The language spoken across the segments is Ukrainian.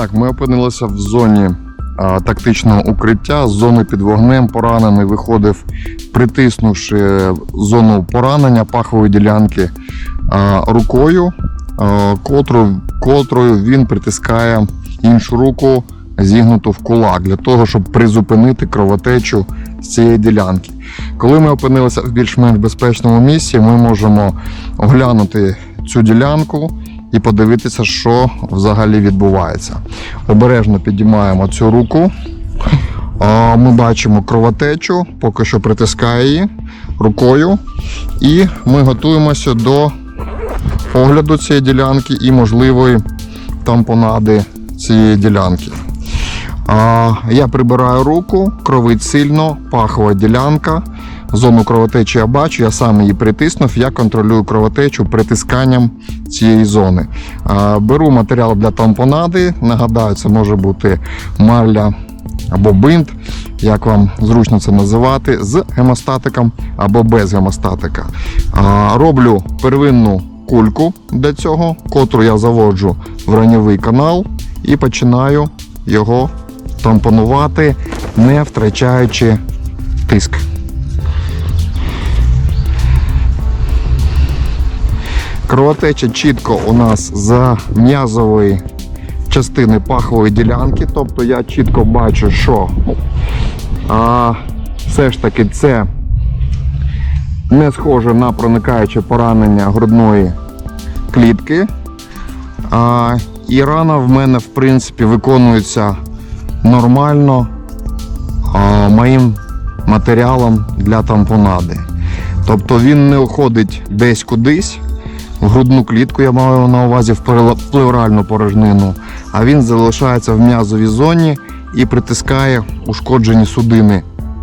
Так, ми опинилися в зоні а, тактичного укриття, з зони під вогнем. Поранений виходив, притиснувши зону поранення пахової ділянки а, рукою, а, котру, котрою він притискає іншу руку, зігнуту в кулак, для того, щоб призупинити кровотечу з цієї ділянки. Коли ми опинилися в більш-менш безпечному місці, ми можемо оглянути цю ділянку і подивитися, що взагалі відбувається. Обережно підіймаємо цю руку. Ми бачимо кровотечу, поки що притискає її рукою. І ми готуємося до огляду цієї ділянки і можливої тампонади цієї ділянки. Я прибираю руку, кровить сильно, пахова ділянка. Зону кровотечі я бачу, я сам її притиснув, я контролюю кровотечу притисканням цієї зони. Беру матеріал для тампонади. Нагадаю, це може бути марля або бинт, як вам зручно це називати, з гемостатиком або без гемостатика. Роблю первинну кульку для цього, котру я заводжу в раньовий канал і починаю його тампонувати, не втрачаючи тиск. Кровотеча чітко у нас за м'язової частини пахової ділянки, тобто я чітко бачу, що а, все ж таки це не схоже на проникаюче поранення грудної клітки. А, і рана в мене, в принципі, виконується нормально а, моїм матеріалом для тампонади. Тобто він не уходить десь кудись грудну клітку, я маю на увазі в плевральну порожнину, а він залишається в м'язовій зоні і притискає ушкоджені судини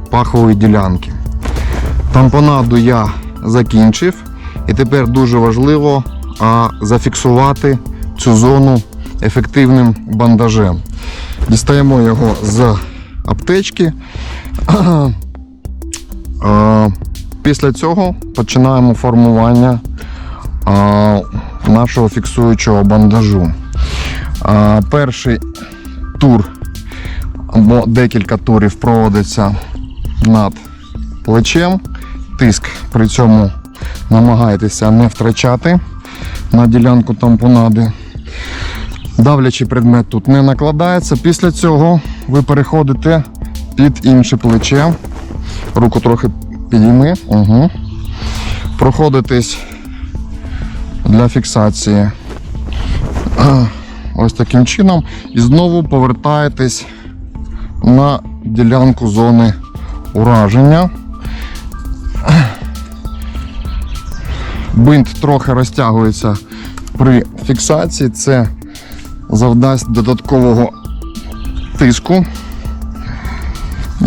пахової ділянки. Тампонаду я закінчив, і тепер дуже важливо зафіксувати цю зону ефективним бандажем. Дістаємо його з аптечки. Після цього починаємо формування нашого фіксуючого бандажу. Перший тур або декілька турів проводиться над плечем. Тиск при цьому намагайтеся не втрачати на ділянку тампонади. Давлячий предмет тут не накладається. Після цього ви переходите під інше плече. Руку трохи підійми. Угу. Проходитесь для фіксації. Ось таким чином. І знову повертаєтесь на ділянку зони ураження. Бинт трохи розтягується при фіксації. Це завдасть додаткового тиску.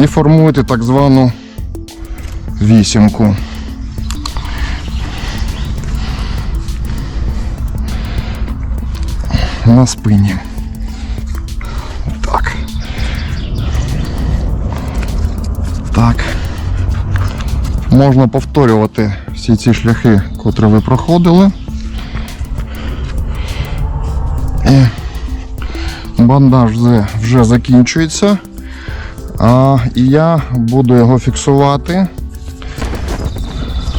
І формуєте так звану вісімку. На спині. Так. Так. Можна повторювати всі ці шляхи, котрі ви проходили. І бандаж вже- закінчується. А, я буду його фіксувати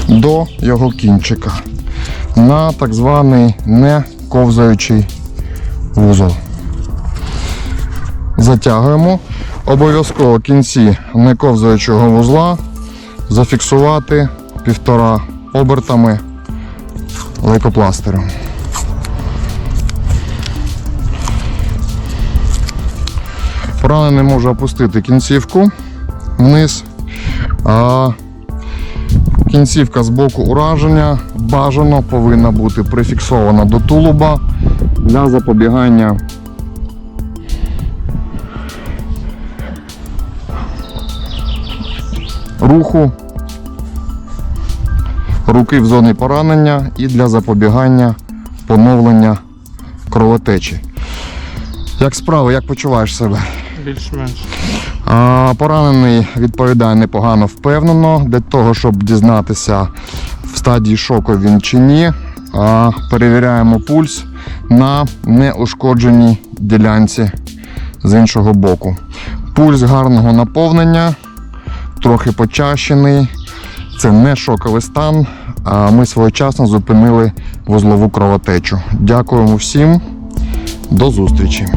до його кінчика на так званий не ковзаючий вузол. Затягуємо. Обов'язково кінці не ковзаючого вузла зафіксувати півтора обертами лейкопластирем. Поранений може опустити кінцівку вниз. А кінцівка з боку ураження бажано повинна бути прифіксована до тулуба для запобігання руху руки в зоні поранення і для запобігання поновлення кровотечі. Як справи, як почуваєш себе? Більш-менш. Поранений відповідає непогано впевнено. Для того, щоб дізнатися в стадії шоку він чи ні, перевіряємо пульс на неушкодженій ділянці з іншого боку. Пульс гарного наповнення, трохи почащений. Це не шоковий стан. А ми своєчасно зупинили вузлову кровотечу. Дякуємо всім. До зустрічі!